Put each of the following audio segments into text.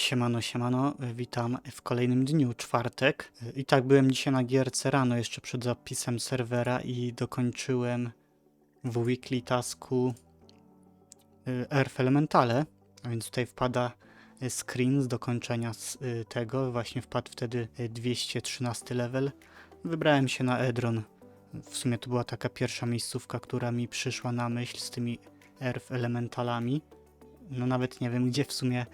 Siemano, siemano, witam w kolejnym dniu, czwartek. I tak byłem dzisiaj na gierce rano, jeszcze przed zapisem serwera i dokończyłem w weekly tasku y, Earth Elementale, a więc tutaj wpada y, screen z dokończenia y, tego, właśnie wpadł wtedy y, 213 level. Wybrałem się na Edron. W sumie to była taka pierwsza miejscówka, która mi przyszła na myśl z tymi Earth Elementalami. No nawet nie wiem, gdzie w sumie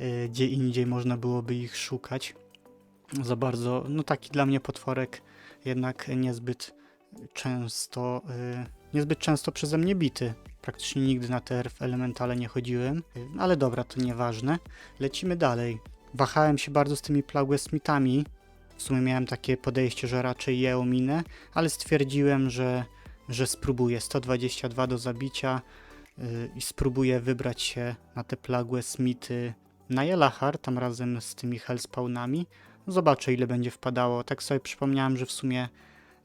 y, gdzie indziej można byłoby ich szukać. Za bardzo, no taki dla mnie potworek jednak niezbyt często, y, niezbyt często przeze mnie bity. Praktycznie nigdy na Earth Elementale nie chodziłem, y, ale dobra, to nieważne. Lecimy dalej. Wahałem się bardzo z tymi Plagwesmitami. W sumie miałem takie podejście, że raczej je ominę, ale stwierdziłem, że, że spróbuję. 122 do zabicia i spróbuję wybrać się na te plagłe smity na Jelachar, tam razem z tymi hellspawnami. Zobaczę ile będzie wpadało. Tak sobie przypomniałem, że w sumie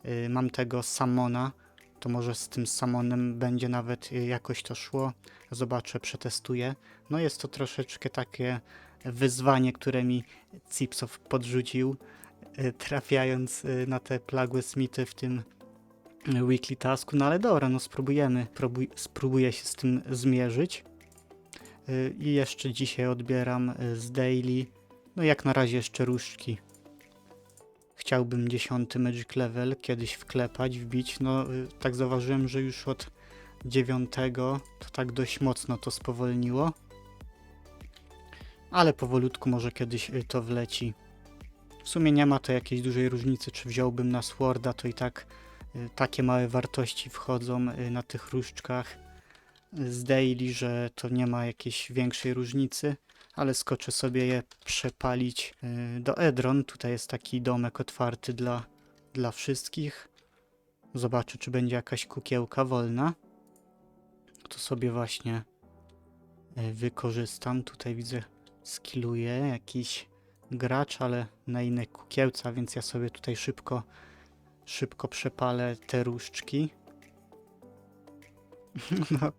y, mam tego Samona, to może z tym Samonem będzie nawet y, jakoś to szło. Zobaczę, przetestuję. No jest to troszeczkę takie wyzwanie, które mi Cipsow podrzucił, y, trafiając na te plagłe smity w tym weekly tasku, no ale dobra, no spróbujemy, Próbuj, spróbuję się z tym zmierzyć. Y, I jeszcze dzisiaj odbieram y, z daily, no jak na razie jeszcze różdżki. Chciałbym 10 magic level kiedyś wklepać, wbić, no y, tak zauważyłem, że już od 9 to tak dość mocno to spowolniło. Ale powolutku może kiedyś to wleci. W sumie nie ma to jakiejś dużej różnicy, czy wziąłbym na Sworda, to i tak takie małe wartości wchodzą y, na tych różdżkach y, z daily, że to nie ma jakiejś większej różnicy, ale skoczę sobie je przepalić y, do Edron. Tutaj jest taki domek otwarty dla, dla wszystkich. Zobaczę, czy będzie jakaś kukiełka wolna. To sobie właśnie y, wykorzystam. Tutaj widzę, skilluje jakiś gracz, ale na innej kukiełce, więc ja sobie tutaj szybko, szybko przepalę te różdżki. No,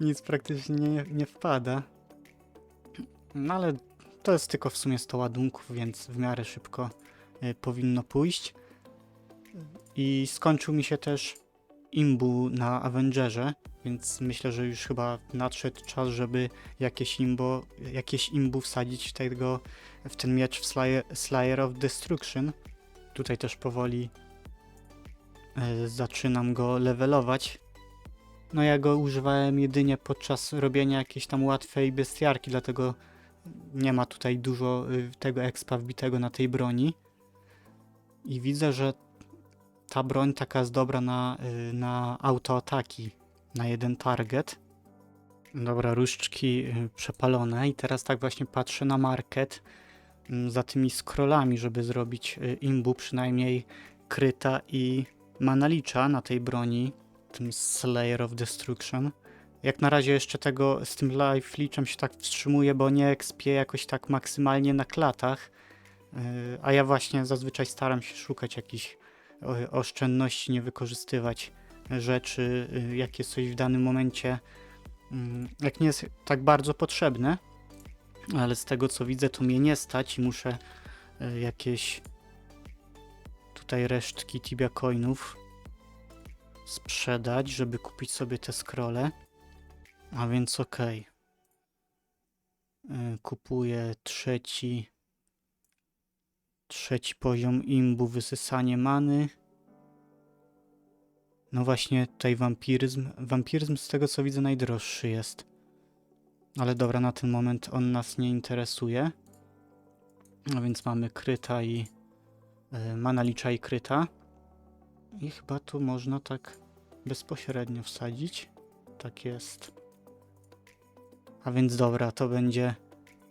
nic praktycznie nie, nie wpada. No ale to jest tylko w sumie 100 ładunków, więc w miarę szybko y, powinno pójść. I skończył mi się też imbu na Avengerze, więc myślę, że już chyba nadszedł czas, żeby jakieś imbo, jakieś imbu wsadzić w tego, w ten miecz w Slayer, Slayer of Destruction. Tutaj też powoli e, zaczynam go levelować. No ja go używałem jedynie podczas robienia jakiejś tam łatwej bestiarki, dlatego nie ma tutaj dużo y, tego expa wbitego na tej broni. I widzę, że ta broń taka jest dobra na, y, na autoataki, na jeden target. Dobra, różdżki y, przepalone i teraz tak właśnie patrzę na market za tymi scrollami, żeby zrobić y, imbu przynajmniej kryta i manalicza na tej broni, tym Slayer of Destruction. Jak na razie jeszcze tego z tym life liczem się tak wstrzymuję, bo nie expię jakoś tak maksymalnie na klatach, y, a ja właśnie zazwyczaj staram się szukać jakichś oszczędności, nie wykorzystywać rzeczy, y, jak jest coś w danym momencie, mm, jak nie jest tak bardzo potrzebne, ale z tego co widzę, to mnie nie stać i muszę y, jakieś tutaj resztki Tibia Coinów sprzedać, żeby kupić sobie te scrolle. A więc okej. Y, Kupuję trzeci trzeci poziom imbu, wysysanie many. No właśnie, tutaj wampiryzm. Wampiryzm z tego co widzę najdroższy jest. Ale dobra, na ten moment on nas nie interesuje. A więc mamy kryta i y, mana licza i kryta. I chyba tu można tak bezpośrednio wsadzić. Tak jest. A więc dobra, to będzie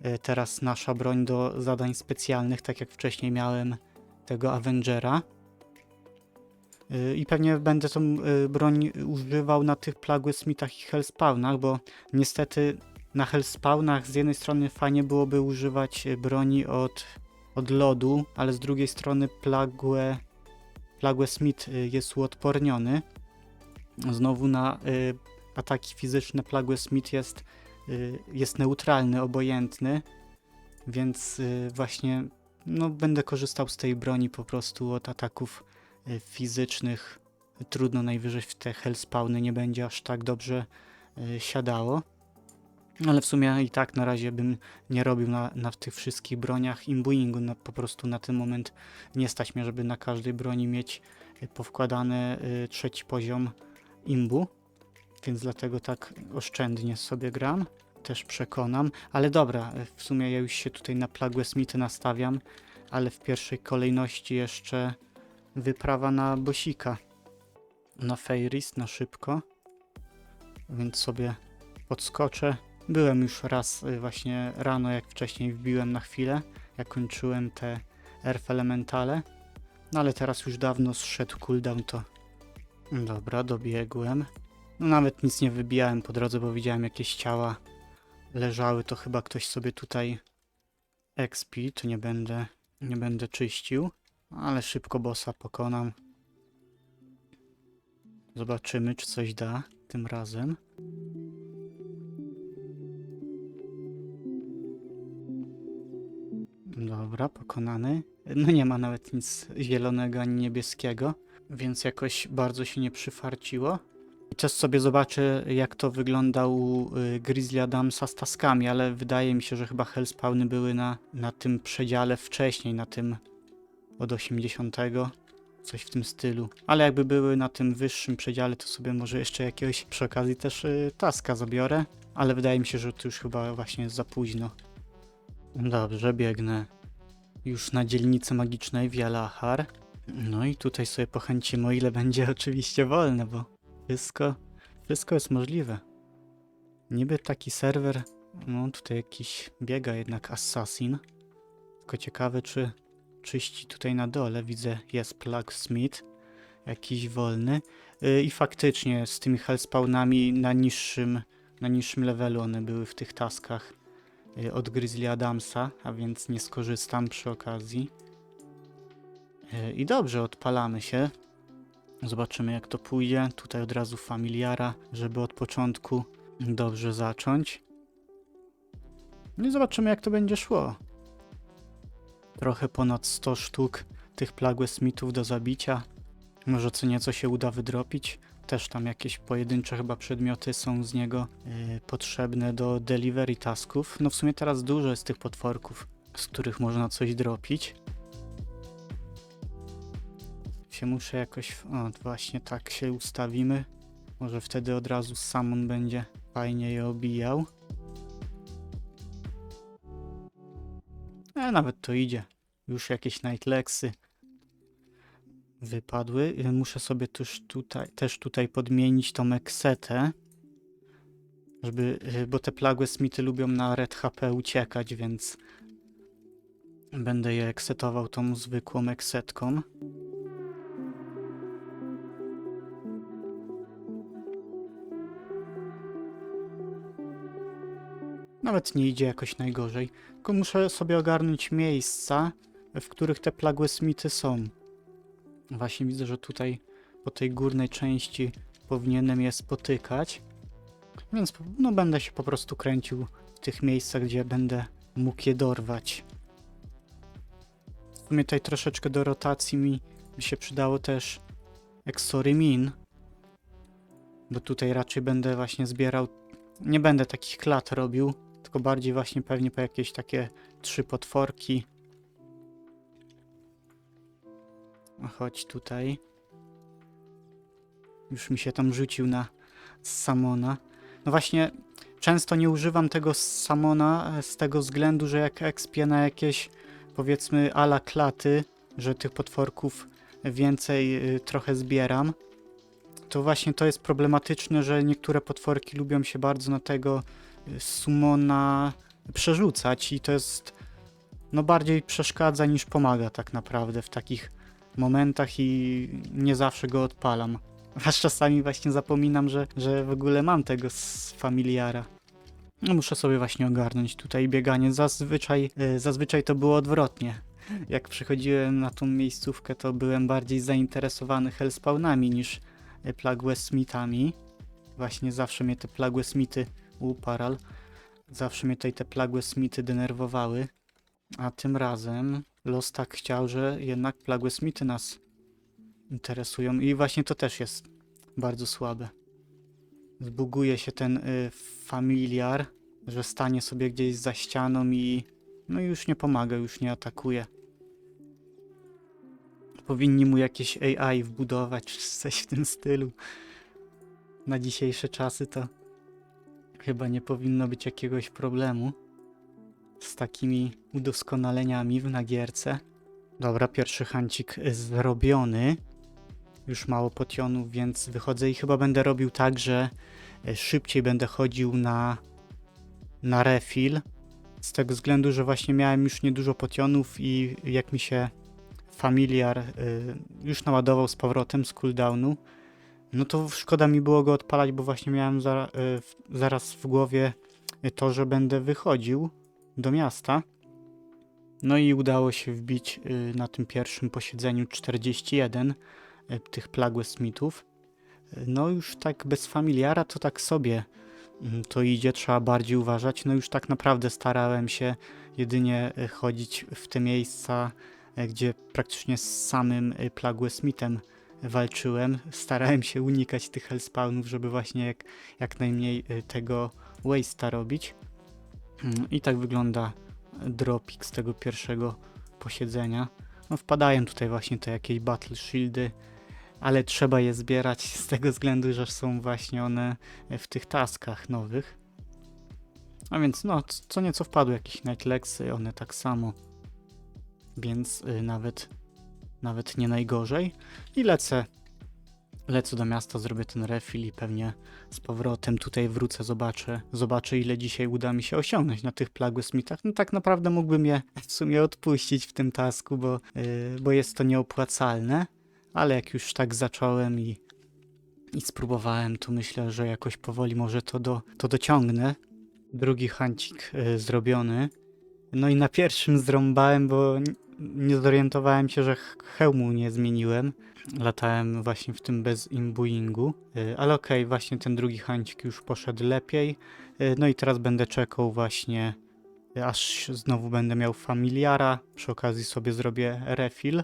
y, teraz nasza broń do zadań specjalnych, tak jak wcześniej miałem tego Avengera. Y, I pewnie będę tą broń używał na tych Plagły Smithach i Hellspawnach, bo niestety na Hellspawnach z jednej strony fajnie byłoby używać y, broni od, od lodu, ale z drugiej strony Plagłe, Plagłe Smith y, jest uodporniony. Znowu na y, ataki fizyczne Plagłe Smith jest y, jest neutralny, obojętny, więc y, właśnie no, będę korzystał z tej broni po prostu od ataków y, fizycznych. Trudno najwyżej w te hellspawny nie będzie aż tak dobrze y, siadało. Ale w sumie i tak na razie bym nie robił na, na tych wszystkich broniach imbuingu. No, po prostu na ten moment nie stać mnie, żeby na każdej broni mieć y, powkładany y, trzeci poziom imbu. Więc dlatego tak oszczędnie sobie gram. Też przekonam. Ale dobra, y, w sumie ja już się tutaj na Plague Smithy nastawiam. Ale w pierwszej kolejności jeszcze wyprawa na Bosika. Na Fairies, na szybko. Więc sobie podskoczę. Byłem już raz y, właśnie rano, jak wcześniej wbiłem na chwilę, jak kończyłem te Earth Elementale. No ale teraz już dawno zszedł cooldown, to... Dobra, dobiegłem. No nawet nic nie wybijałem po drodze, bo widziałem jakieś ciała leżały, to chyba ktoś sobie tutaj expi, to nie będę, nie będę czyścił. Ale szybko bossa pokonam. Zobaczymy, czy coś da tym razem. Dobra, pokonany. No nie ma nawet nic zielonego ani niebieskiego, więc jakoś bardzo się nie przyfarciło. Też sobie zobaczę, jak to wygląda u y, Grizzly Adamsa z taskami, ale wydaje mi się, że chyba hellspawny były na, na tym przedziale wcześniej, na tym od 80. Coś w tym stylu. Ale jakby były na tym wyższym przedziale, to sobie może jeszcze jakiegoś przy okazji też y, taska zabiorę. Ale wydaje mi się, że to już chyba właśnie za późno. Dobrze, biegnę już na dzielnicy magicznej Wialachar. No i tutaj sobie pochęcimy, o ile będzie oczywiście wolne, bo wszystko, wszystko jest możliwe. Niby taki serwer, no tutaj jakiś biega jednak assassin. Tylko ciekawe, czy czyści tutaj na dole. Widzę, jest Plug Smith, jakiś wolny. Yy, I faktycznie z tymi hellspawnami na niższym, na niższym levelu one były w tych taskach y, od Grizzly Adamsa, a więc nie skorzystam przy okazji. Y, I dobrze, odpalamy się. Zobaczymy jak to pójdzie. Tutaj od razu familiara, żeby od początku dobrze zacząć. No i zobaczymy jak to będzie szło. Trochę ponad 100 sztuk tych Plague Smithów do zabicia. Może co nieco się uda wydropić. Też tam jakieś pojedyncze chyba przedmioty są z niego yy, potrzebne do delivery tasków. No w sumie teraz dużo jest tych potworków, z których można coś dropić. Się muszę jakoś... O, właśnie tak się ustawimy. Może wtedy od razu Samon będzie fajnie je obijał. E, nawet to idzie. Już jakieś Nightlexy wypadły. Muszę sobie też tutaj, też tutaj podmienić tą eksetę. Żeby, y, bo te plagły Smithy lubią na red HP uciekać, więc będę je eksetował tą zwykłą eksetką. Nawet nie idzie jakoś najgorzej. Tylko muszę sobie ogarnąć miejsca, w których te plagły Smithy są. Właśnie widzę, że tutaj po tej górnej części powinienem je spotykać. Więc no, będę się po prostu kręcił w tych miejscach, gdzie będę mógł je dorwać. W sumie tutaj troszeczkę do rotacji mi, mi się przydało też Exorymin. Bo tutaj raczej będę właśnie zbierał. Nie będę takich klat robił, tylko bardziej właśnie pewnie po jakieś takie trzy potworki. Chodź tutaj. Już mi się tam rzucił na Samona. No właśnie, często nie używam tego Samona e, z tego względu, że jak expię na jakieś powiedzmy ala klaty, że tych potworków więcej y, trochę zbieram, to właśnie to jest problematyczne, że niektóre potworki lubią się bardzo na tego y, sumona przerzucać i to jest no bardziej przeszkadza niż pomaga tak naprawdę w takich momentach i nie zawsze go odpalam. Aż czasami właśnie zapominam, że, że w ogóle mam tego z familiara. No muszę sobie właśnie ogarnąć tutaj bieganie. Zazwyczaj, e, zazwyczaj to było odwrotnie. Jak przychodziłem na tą miejscówkę, to byłem bardziej zainteresowany hellspawnami niż e, Plague Smithami. Właśnie zawsze mnie te Plague Smithy, u Paral, zawsze mnie tutaj te Plague Smithy denerwowały. A tym razem los tak chciał, że jednak plagłe smity nas interesują i właśnie to też jest bardzo słabe. Zbuguje się ten y, familiar, że stanie sobie gdzieś za ścianą i no już nie pomaga, już nie atakuje. Powinni mu jakieś AI wbudować, czy coś w tym stylu. Na dzisiejsze czasy to chyba nie powinno być jakiegoś problemu z takimi udoskonaleniami w nagierce. Dobra, pierwszy hancik zrobiony. Już mało potionów, więc wychodzę i chyba będę robił tak, że e, szybciej będę chodził na, na refill. Z tego względu, że właśnie miałem już niedużo potionów i jak mi się familiar y, już naładował z powrotem z cooldownu, no to szkoda mi było go odpalać, bo właśnie miałem za, y, zaraz w głowie to, że będę wychodził do miasta. No i udało się wbić y, na tym pierwszym posiedzeniu 41 y, tych. Y, No już tak bez familiara to tak sobie mm, to idzie, trzeba bardziej uważać. No już tak naprawdę starałem się jedynie y, chodzić w te miejsca, gdzie praktycznie z samym plagłe Smithem walczyłem. Starałem się unikać tych hellspawnów, żeby właśnie jak, jak najmniej tego waste'a robić. Mm, I tak wygląda dropik z tego pierwszego posiedzenia. No wpadają tutaj właśnie te jakieś battle shieldy, ale trzeba je zbierać z tego względu, że są właśnie one w tych taskach nowych. A więc no, co nieco wpadły jakieś nightlexy, one tak samo. Więc y, nawet, nawet nie najgorzej. I lecę, lecę do miasta, zrobię ten refill i pewnie z powrotem tutaj wrócę, zobaczę, zobaczę ile dzisiaj uda mi się osiągnąć na tych plagły Smithach. No tak naprawdę mógłbym je w sumie odpuścić w tym tasku, bo, yy, bo jest to nieopłacalne, ale jak już tak zacząłem i, i spróbowałem, to myślę, że jakoś powoli może to, do, to dociągnę. Drugi hancik yy, zrobiony. No i na pierwszym zrąbałem, bo nie zorientowałem się, że hełmu nie zmieniłem latałem właśnie w tym bez imbuingu, Y, ale okej, właśnie ten drugi hancik już poszedł lepiej. Y, No i teraz będę czekał właśnie, y, aż znowu będę miał familiara. Przy okazji sobie zrobię refill.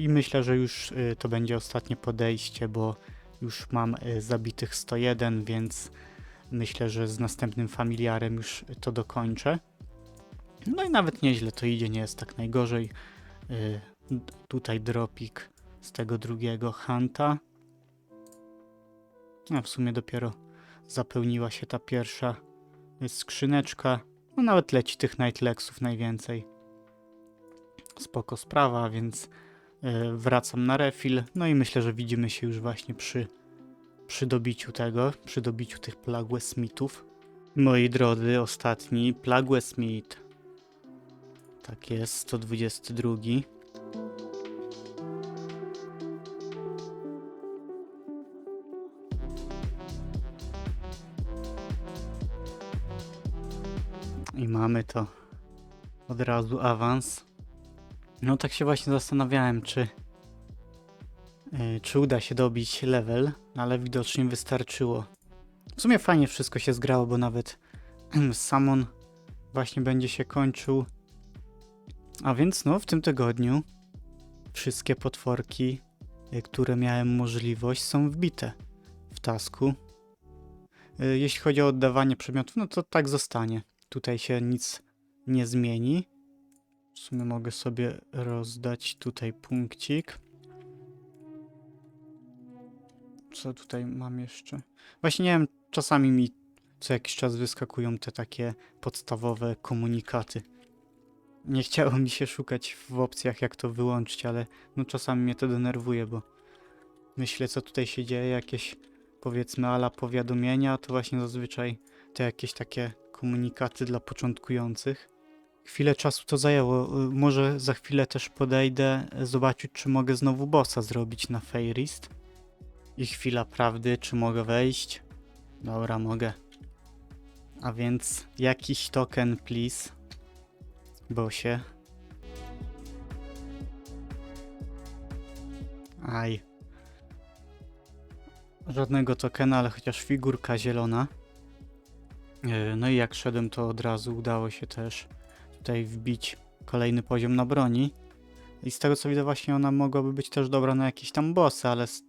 I myślę, że już to będzie ostatnie podejście, bo już mam zabitych 101, więc myślę, że z następnym familiarem już to dokończę. No i nawet nieźle to idzie, nie jest tak najgorzej. Y, d- Tutaj dropik z tego drugiego Hanta. A w sumie dopiero zapełniła się ta pierwsza skrzyneczka. No nawet leci tych Nightlexów najwięcej. Spoko sprawa, więc e, wracam na refill. No i myślę, że widzimy się już właśnie przy, przy dobiciu tego, przy dobiciu tych Plague Smithów. Moi drodzy, ostatni Plague Smith. Tak jest, 122. I mamy to. Od razu awans. No tak się właśnie zastanawiałem, czy yy, czy uda się dobić level, ale widocznie wystarczyło. W sumie fajnie wszystko się zgrało, bo nawet Samon właśnie będzie się kończył. A więc no, w tym tygodniu wszystkie potworki, y, które miałem możliwość, są wbite w tasku. Y, Jeśli chodzi o oddawanie przedmiotów, no to tak zostanie. Tutaj się nic nie zmieni. W sumie mogę sobie rozdać tutaj punkcik. Co tutaj mam jeszcze? Właśnie nie wiem, czasami mi co jakiś czas wyskakują te takie podstawowe komunikaty. Nie chciało mi się szukać w opcjach, jak to wyłączyć, ale no czasami mnie to denerwuje, bo myślę, co tutaj się dzieje, jakieś powiedzmy ala powiadomienia, to właśnie zazwyczaj te jakieś takie komunikaty dla początkujących. Chwilę czasu to zajęło. Y, Może za chwilę też podejdę y, zobaczyć, czy mogę znowu bossa zrobić na Fairist. I chwila prawdy, czy mogę wejść? Dobra, mogę. A więc jakiś token, please. Bosie. Aj. Żadnego tokena, ale chociaż figurka zielona. E, No i jak szedłem, to od razu udało się też tutaj wbić kolejny poziom na broni. I z tego co widzę właśnie ona mogłaby być też dobra na jakieś tam bossy, ale z,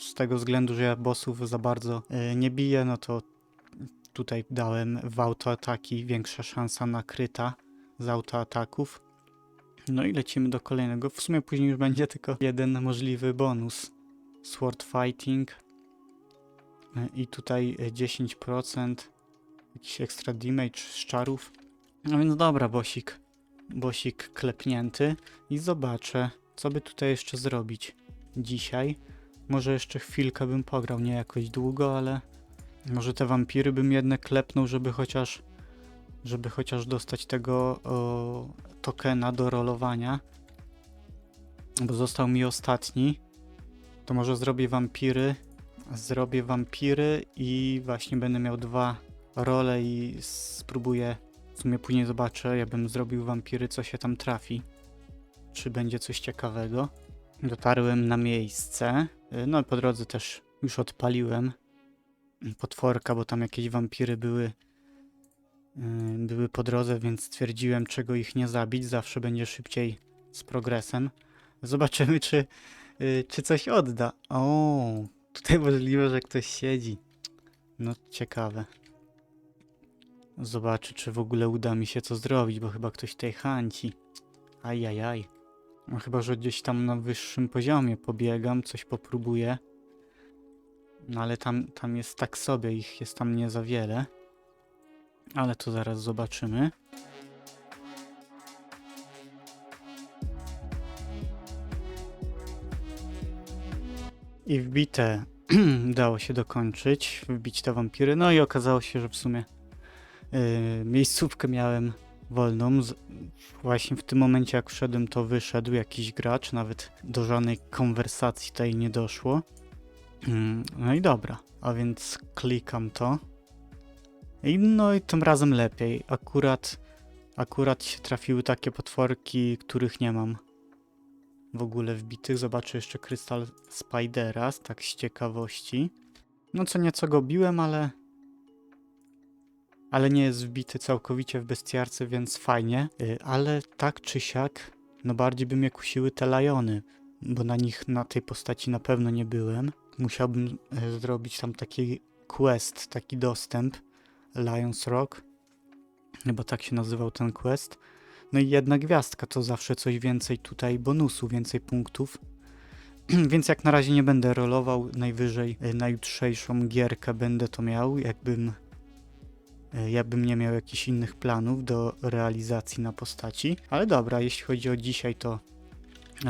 z tego względu, że ja bossów za bardzo y, nie biję, no to tutaj dałem w autoataki większa szansa na kryta z autoataków. No i lecimy do kolejnego. W sumie później już będzie tylko jeden możliwy bonus. Sword Fighting. Y, I tutaj y, 10%. Jakiś extra damage z czarów. No więc dobra, bosik. Bosik klepnięty. I zobaczę, co by tutaj jeszcze zrobić dzisiaj. Może jeszcze chwilkę bym pograł, nie jakoś długo, ale może te wampiry bym jednak klepnął, żeby chociaż żeby chociaż dostać tego o, tokena do rolowania. Bo został mi ostatni. To może zrobię wampiry. Zrobię wampiry i właśnie będę miał dwa role i spróbuję. W sumie później zobaczę, ja bym zrobił wampiry, co się tam trafi. Czy będzie coś ciekawego. Dotarłem na miejsce. No i po drodze też już odpaliłem potworka, bo tam jakieś wampiry były były po drodze, więc stwierdziłem, czego ich nie zabić. Zawsze będzie szybciej z progresem. Zobaczymy, czy, yy, czy coś odda. O, tutaj możliwe, że ktoś siedzi. No, ciekawe. Zobaczę, czy w ogóle uda mi się co zrobić, bo chyba ktoś tutaj chęci. Ajajaj. No, chyba, że gdzieś tam na wyższym poziomie pobiegam, coś popróbuję. No ale tam, tam jest tak sobie, ich jest tam nie za wiele. Ale to zaraz zobaczymy. I wbite dało się dokończyć, wbić te wampiry. No i okazało się, że w sumie yy, miejscówkę miałem wolną. Z, właśnie w tym momencie, jak wszedłem, to wyszedł jakiś gracz. Nawet do żadnej konwersacji tutaj nie doszło. Mm, No i dobra, a więc klikam to. I no i tym razem lepiej. Akurat, akurat się trafiły takie potworki, których nie mam w ogóle wbitych. Zobaczę jeszcze krystal Spidera, tak z ciekawości. No co nieco go biłem, ale... Ale nie jest wbity całkowicie w bestiarce, więc fajnie. Y, Ale tak czy siak, no bardziej by mnie kusiły te lajony, bo na nich, na tej postaci na pewno nie byłem musiałbym e, zrobić tam taki quest, taki dostęp. Lions Rock. Chyba tak się nazywał ten quest. No i jedna gwiazdka to zawsze coś więcej tutaj bonusu, więcej punktów. Więc jak na razie nie będę rolował, najwyżej e, na jutrzejszą gierkę będę to miał, jakbym e, jakbym nie miał jakichś innych planów do realizacji na postaci. Ale dobra, jeśli chodzi o dzisiaj, to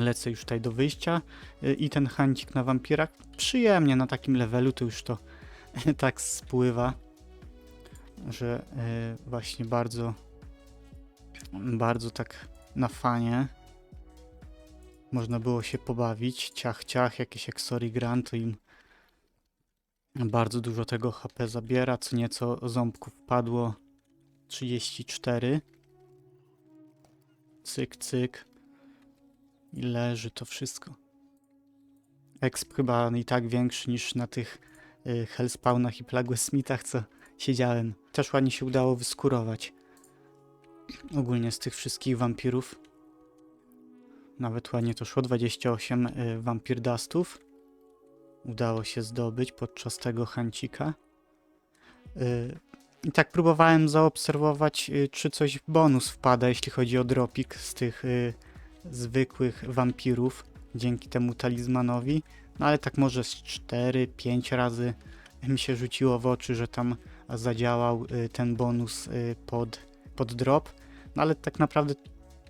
lecę już tutaj do wyjścia y, i ten hancik na wampirach przyjemnie na takim levelu to już to tak spływa, że y, właśnie bardzo bardzo tak na fanie można było się pobawić, ciach ciach, jakieś Exori Grand to im bardzo dużo tego HP zabiera, co nieco ząbków padło. 34 cyk cyk. I leży to wszystko. Exp chyba i tak większy niż na tych y, Hellspawnach i Plague Smithach, co siedziałem. Też ładnie się udało wyskurować. Ogólnie z tych wszystkich wampirów. Nawet ładnie to szło. 28 y, Vampir Dustów. Udało się zdobyć podczas tego hancika. Y, I tak próbowałem zaobserwować, y, czy coś bonus wpada, jeśli chodzi o dropik z tych y, zwykłych wampirów dzięki temu talizmanowi. No ale tak może z 4-5 razy mi się rzuciło w oczy, że tam zadziałał y, ten bonus y, pod, pod drop. No ale tak naprawdę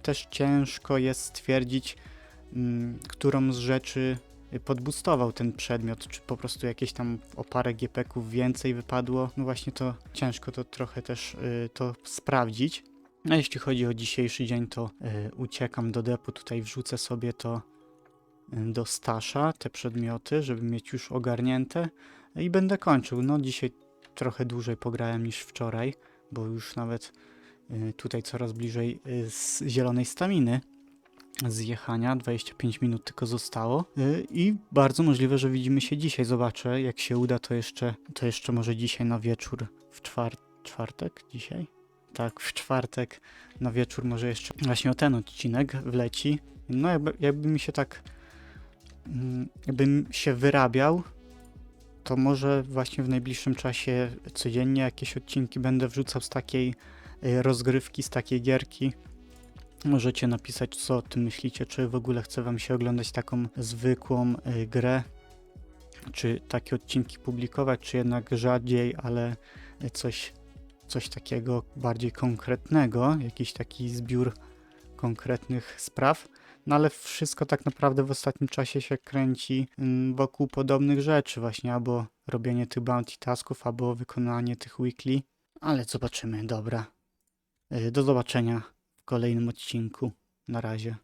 też ciężko jest stwierdzić, mm, którą z rzeczy y, podbustował ten przedmiot, czy po prostu jakieś tam o parę GP-ków więcej wypadło. No właśnie to ciężko to trochę też to sprawdzić. A jeśli chodzi o dzisiejszy dzień, to uciekam do depu, tutaj wrzucę sobie to do stasza, te przedmioty, żeby mieć już ogarnięte i będę kończył. No dzisiaj trochę dłużej pograłem niż wczoraj, bo już nawet y, tutaj coraz bliżej y, z zielonej staminy zjechania, 25 minut tylko zostało y, i bardzo możliwe, że widzimy się dzisiaj. Zobaczę, jak się uda, to jeszcze, to jeszcze może dzisiaj na wieczór w czwar czwartek, dzisiaj? Tak, w czwartek na wieczór może jeszcze właśnie o ten odcinek wleci. No jakby, jakby mi się tak, mm, jakbym się wyrabiał, to może właśnie w najbliższym czasie codziennie jakieś odcinki będę wrzucał z takiej y, rozgrywki, z takiej gierki. Możecie napisać, co o tym myślicie, czy w ogóle chce wam się oglądać taką zwykłą y, grę, czy takie odcinki publikować, czy jednak rzadziej, ale y, coś, coś takiego bardziej konkretnego, jakiś taki zbiór konkretnych spraw. No ale wszystko tak naprawdę w ostatnim czasie się kręci mm, wokół podobnych rzeczy, właśnie albo robienie tych bounty tasków, albo wykonanie tych weekly. Ale zobaczymy, dobra. Y, Do zobaczenia w kolejnym odcinku. Na razie.